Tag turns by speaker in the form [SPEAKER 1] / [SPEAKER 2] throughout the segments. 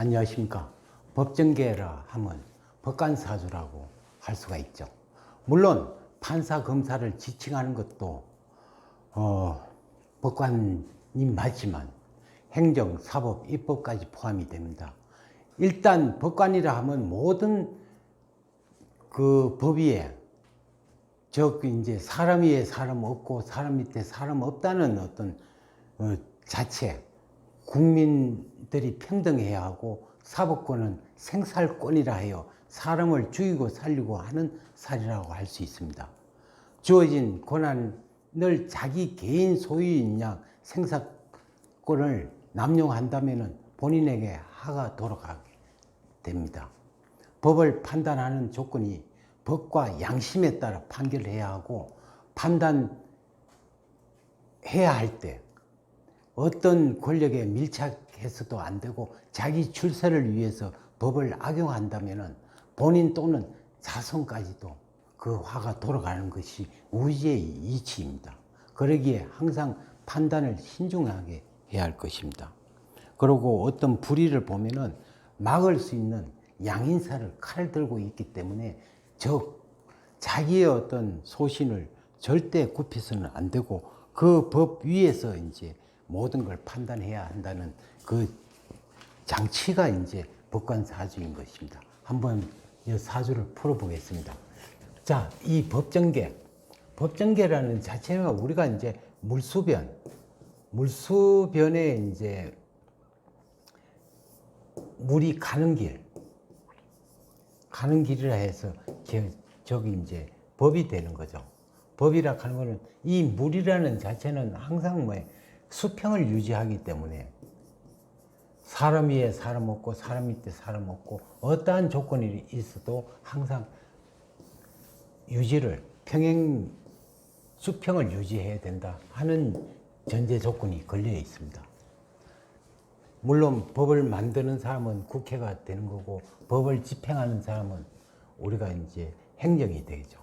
[SPEAKER 1] 안녕하십니까. 법정계라 하면 법관사주라고 할 수가 있죠. 물론 판사 검사를 지칭하는 것도 어, 법관님 맞지만 행정, 사법, 입법까지 포함이 됩니다. 일단 법관이라 하면 모든 그 법 위에 저 이제 사람 위에 사람 없고 사람 밑에 사람 없다는 어떤 어, 자체 국민들이 평등해야 하고 사법권은 생살권이라 해요. 사람을 죽이고 살리고 하는 살이라고 할 수 있습니다. 주어진 권한을 자기 개인 소유인 양 생사권을 남용한다면 본인에게 하가 돌아가게 됩니다. 법을 판단하는 조건이 법과 양심에 따라 판결해야 하고 판단해야 할 때 어떤 권력에 밀착해서도 안 되고 자기 출세를 위해서 법을 악용한다면 본인 또는 자손까지도 그 화가 돌아가는 것이 우주의 이치입니다. 그러기에 항상 판단을 신중하게 해야 할 것입니다. 그리고 어떤 불의를 보면은 막을 수 있는 양인사를 칼을 들고 있기 때문에 저 자기의 어떤 소신을 절대 굽혀서는 안 되고 그 법 위에서 이제 모든 걸 판단해야 한다는 그 장치가 이제 법관 사주인 것입니다. 한번 이 사주를 풀어보겠습니다. 자, 이 법정계, 법정계라는 자체가 우리가 이제 물수변, 물수변에 이제 물이 가는 길, 가는 길이라 해서 저- 저기 이제 법이 되는 거죠. 법이라 하는 거는 이 물이라는 자체는 항상 뭐 수평을 유지하기 때문에 사람 위에 사람 없고 사람 밑에 사람 없고 어떠한 조건이 있어도 항상 유지를 평행 수평을 유지해야 된다 하는 전제 조건이 걸려 있습니다. 물론 법을 만드는 사람은 국회가 되는 거고 법을 집행하는 사람은 우리가 이제 행정이 되죠.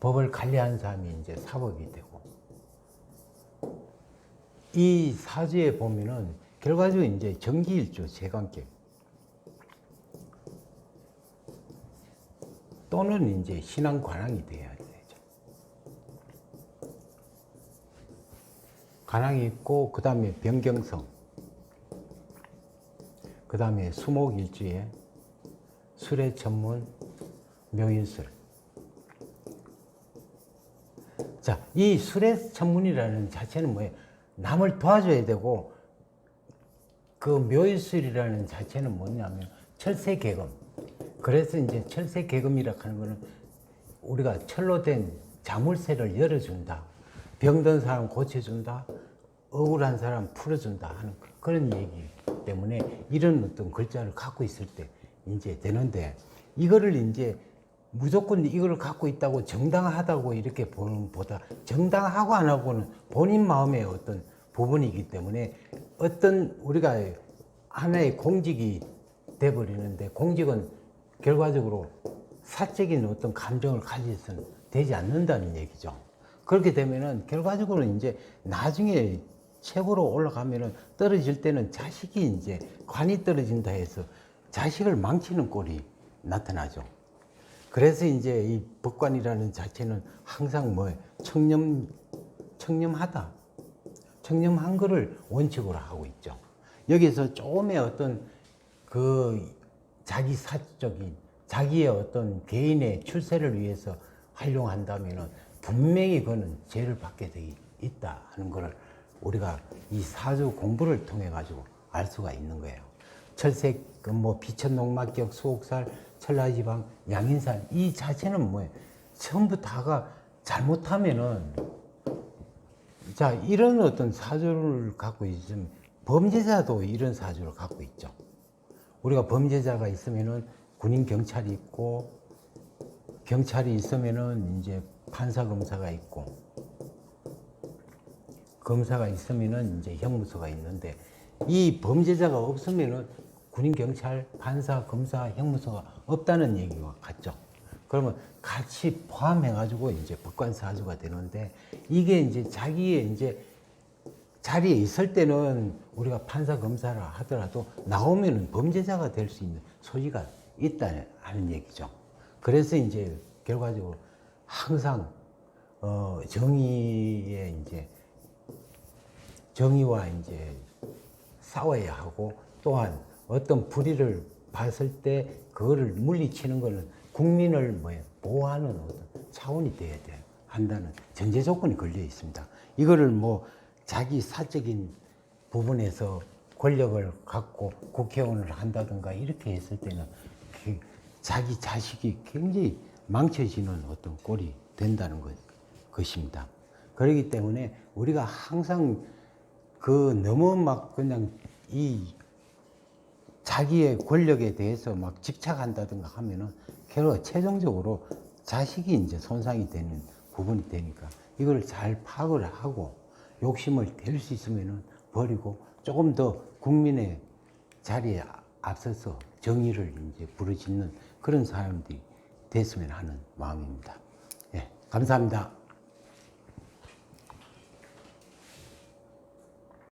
[SPEAKER 1] 법을 관리하는 사람이 이제 사법이 되고 이 사주에 보면은 결과적으로 이제 정기일주 재관계 또는 이제 신앙 관항이 돼야 되죠. 관항이 있고 그 다음에 변경성 그 다음에 수목일주에 술의 천문 묘인술 자, 이 술의 천문이라는 자체는 뭐예요? 남을 도와줘야 되고 그 묘일술이라는 자체는 뭐냐면 철새 개금. 그래서 이제 철새 개금이라 하는 거는 우리가 철로 된 자물쇠를 열어준다. 병든 사람 고쳐준다. 억울한 사람 풀어준다 하는 그런 얘기 때문에 이런 어떤 글자를 갖고 있을 때 이제 되는데 이거를 이제 무조건 이걸 갖고 있다고 정당하다고 이렇게 보는 보다 정당하고 안 하고는 본인 마음의 어떤 부분이기 때문에 어떤 우리가 하나의 공직이 돼버리는데 공직은 결과적으로 사적인 어떤 감정을 가지서는 되지 않는다는 얘기죠. 그렇게 되면은 결과적으로 이제 나중에 최고로 올라가면은 떨어질 때는 자식이 이제 관이 떨어진다 해서 자식을 망치는 꼴이 나타나죠. 그래서 이제 이 법관이라는 자체는 항상 뭐 청렴 청렴하다. 청렴한 거를 원칙으로 하고 있죠. 여기서 조금의 어떤 그 자기 사적인 자기의 어떤 개인의 출세를 위해서 활용한다면은 분명히 그거는 죄를 받게 돼 있다 하는 거를 우리가 이 사주 공부를 통해 가지고 알 수가 있는 거예요. 철색, 그뭐 비천 농막격, 수옥살, 천라지방, 양인산 이 자체는 뭐예요? 전부 다가 잘못하면은 자 이런 어떤 사주를 갖고 있으면 범죄자도 이런 사주를 갖고 있죠. 우리가 범죄자가 있으면은 군인 경찰이 있고 경찰이 있으면은 이제 판사 검사가 있고 검사가 있으면은 이제 형무소가 있는데 이 범죄자가 없으면은 군인 경찰 판사 검사 형무소가 없다는 얘기와 같죠. 그러면 같이 포함해 가지고 이제 법관 사주가 되는데 이게 이제 자기의 이제 자리에 있을 때는 우리가 판사 검사를 하더라도 나오면은 범죄자가 될 수 있는 소지가 있다 하는 얘기죠. 그래서 이제 결과적으로 항상 어 정의에 이제 정의와 이제 싸워야 하고 또한 어떤 불의를 봤을 때 그거를 물리치는 거는 국민을 뭐야 보호하는 어떤 차원이 돼야 돼 한다는 전제 조건이 걸려 있습니다. 이거를 뭐 자기 사적인 부분에서 권력을 갖고 국회의원을 한다든가 이렇게 했을 때는 그 자기 자식이 굉장히 망쳐지는 어떤 꼴이 된다는 것, 것입니다. 그렇기 때문에 우리가 항상 그 너무 막 그냥 이 자기의 권력에 대해서 막 집착한다든가 하면은 결국 최종적으로 자식이 이제 손상이 되는 부분이 되니까 이걸 잘 파악을 하고 욕심을 댈 수 있으면은 버리고 조금 더 국민의 자리에 앞서서 정의를 이제 부르짖는 그런 사람들이 됐으면 하는 마음입니다. 예, 감사합니다.